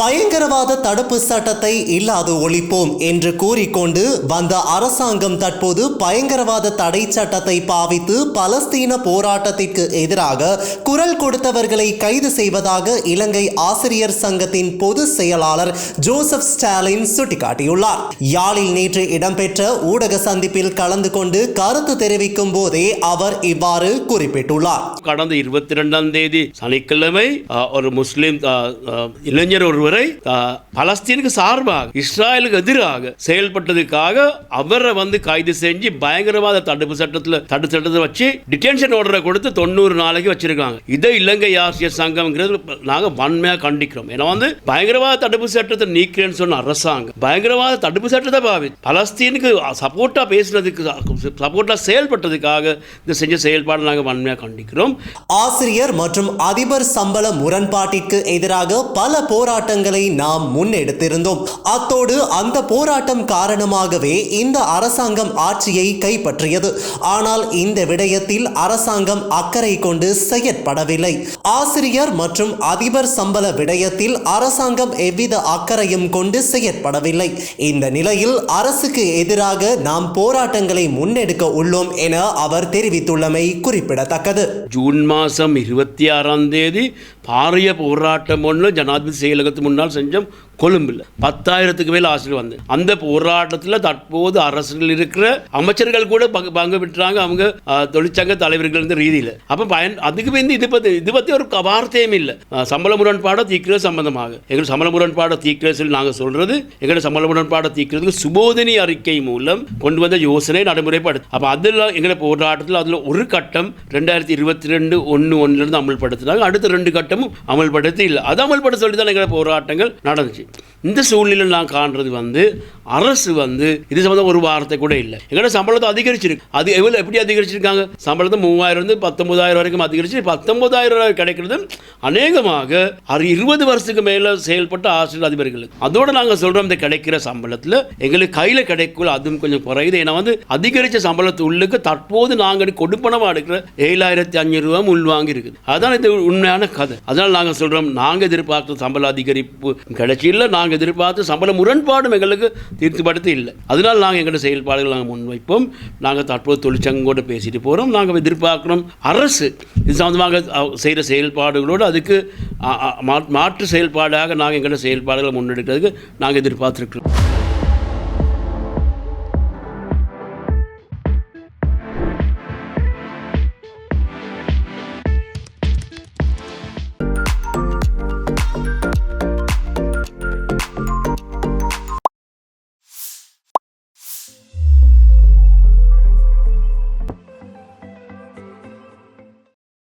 பயங்கரவாத தடுப்பு சட்டத்தை இல்லாது ஒழிப்போம் என்று கூறிக்கொண்டு வந்த அரசாங்கம் தற்போது பயங்கரவாத தடை சட்டத்தை பாவித்து பலஸ்தீன போராட்டத்திற்கு எதிராக குரல் கொடுத்தவர்களை கைது செய்வதாக இலங்கை ஆசிரியர் சங்கத்தின் பொது செயலாளர் ஜோசப் ஸ்டாலின் சுட்டிக்காட்டியுள்ளார். யாழில் நேற்று இடம்பெற்ற ஊடக சந்திப்பில் கலந்து கொண்டு கருத்து தெரிவிக்கும் போதே அவர் இவ்வாறு குறிப்பிட்டுள்ளார். கடந்த இருபத்தி ரெண்டாம் தேதி சனிக்கிழமை ஒரு முஸ்லிம் இளைஞர் ஒரு அஹ், பலஸ்தீனுக்கு சார்பாக இஸ்ராயலுக்கு எதிராக செயல்பட்டதுக்காக அவரை வந்து கைது செஞ்சு பயங்கரவாத தடுப்பு சட்டத்தில் தடுப்பு சட்டத்தை வச்சு டிடென்ஷன் ஆர்டரை கொடுத்து தொண்ணூறு நாளைக்கு வச்சிருக்காங்க. இதை இலங்கை ஆசிய சங்கம்ங்கிறது நாங்கள் வன்மையாக கண்டிக்கிறோம். ஏன்னா வந்து பயங்கரவாத தடுப்பு சட்டத்தை நீக்கிறேன்னு சொன்ன அரசாங்கம் பயங்கரவாத தடுப்பு சட்டத்தை பாவி பலஸ்தீனுக்கு சப்போர்ட்டாக பேசுனதுக்கு சப்போர்ட்டாக செயல்பட்டதுக்காக இந்த செஞ்ச செயல்பாடு நாங்கள் வன்மையாக கண்டிக்கிறோம். ஆசிரியர் மற்றும் அதிபர் சம்பள முரண்பாட்டிற்கு எதிராக பல போராட்டங்களை நாம் முன்னெடுத்திருந்தோம். அத்தோடு அந்த போராட்டம் காரணமாகவே இந்த அரசாங்கம் ஆட்சியை கைப்பற்றியது. ஆனால் இந்த விடயத்தில் அரசாங்கம் அக்கறை கொண்டு செயற்படவில்லை. ஆசிரியர் மற்றும் அதிபர் சம்பள விடயத்தில் அரசாங்கம் எவ்வித அக்கறையும் கொண்டு செயற்படவில்லை. இந்த நிலையில் அரசுக்கு எதிராக நாம் போராட்டங்களை முன்னெடுக்க உள்ளோம் என அவர் தெரிவித்துள்ளமை குறிப்பிடத்தக்கது. ஜூன் மாதம் இருபத்தி ஆறாம் தேதி பாரிய போராட்டம் ஒன்று ஜனாதிபதி செயலகத்துக்கு முன்னால் செஞ்சோம் கொழும்பில். பத்தாயிரத்துக்கு மேல் ஆசிரியர் வந்து அந்த போராட்டத்தில் தற்போது அரசில் இருக்கிற அமைச்சர்கள் கூட பங்கு பங்கு பெற்றாங்க. அவங்க தொழிற்சங்க தலைவர்கள் இருந்த ரீதியில். அப்போ பயன் அதுக்கு வந்து இது பற்றி இது பற்றி ஒரு வார்த்தையும் இல்லை. சம்பள முரண்பாடை தீர்க்கிறது சம்பந்தமாக. எங்கள் சம்பள முரண்பாடை தீர்க்கிறது நாங்கள் சொல்றது எங்களோட சம்பள முரண்பாடை தீர்க்கிறதுக்கு சுபோதனி அறிக்கை மூலம் கொண்டு வந்த யோசனை நடைமுறைப்படுத்து. அப்போ அதில் எங்களை போராட்டத்தில் அதில் ஒரு கட்டம் ரெண்டாயிரத்தி இருபத்தி ரெண்டு ஒன்று ஒன்றுலேருந்து அமல்படுத்தினாங்க. அடுத்த ரெண்டு கட்டம் போராட்டமும் அமல்படுத்தி இல்லை. அது அமல்படுத்த சொல்லி தான் எங்களை போராட்டங்கள் நடந்துச்சு. இந்த சூழ்நிலை நான் காண்றது வந்து அரசு வந்து இது சம்மந்தம் ஒரு வார்த்தை கூட இல்லை. எங்களோட சம்பளத்தை அதிகரிச்சிருக்கு. அது எவ்வளோ எப்படி அதிகரிச்சிருக்காங்க? சம்பளத்தை மூவாயிரம் இருந்து பத்தொன்பதாயிரம் வரைக்கும் அதிகரிச்சு பத்தொன்பதாயிரம் ரூபாய் கிடைக்கிறது அநேகமாக அது இருபது வருஷத்துக்கு மேலே செயல்பட்ட ஆசிரியர் அதிபர்களுக்கு. அதோட நாங்கள் சொல்கிறோம் இந்த கிடைக்கிற சம்பளத்தில் எங்களுக்கு கையில் கிடைக்கல அதுவும் கொஞ்சம் குறையுது. ஏன்னா வந்து அதிகரித்த சம்பளத்து உள்ளுக்கு தற்போது நாங்கள் கொடுப்பனமாக எடுக்கிற ஏழாயிரத்தி அஞ்சூறு ரூபா உள்வாங்கி இருக்குது அதான் இது உண்மையான கதை. அதனால் நாங்கள் சொல்கிறோம் நாங்கள் எதிர்பார்த்த சம்பள அதிகரிப்பு கிடைச்சியில் நாங்கள் எதிர்பார்த்த சம்பள முரண்பாடும் எங்களுக்கு தீர்த்துப்படுத்த இல்லை. அதனால் நாங்கள் எங்களோட செயல்பாடுகள் நாங்கள் முன்வைப்போம். நாங்கள் தற்போது தொழிற்சங்கோடு பேசிட்டு போகிறோம் நாங்கள் எதிர்பார்க்குறோம் அரசு இது சம்மந்தமாக செய்கிற செயல்பாடுகளோடு அதுக்கு மாற்று செயல்பாடாக நாங்கள் எங்களோட செயல்பாடுகளை முன்னெடுக்கிறதுக்கு நாங்கள் எதிர்பார்த்துருக்கிறோம்.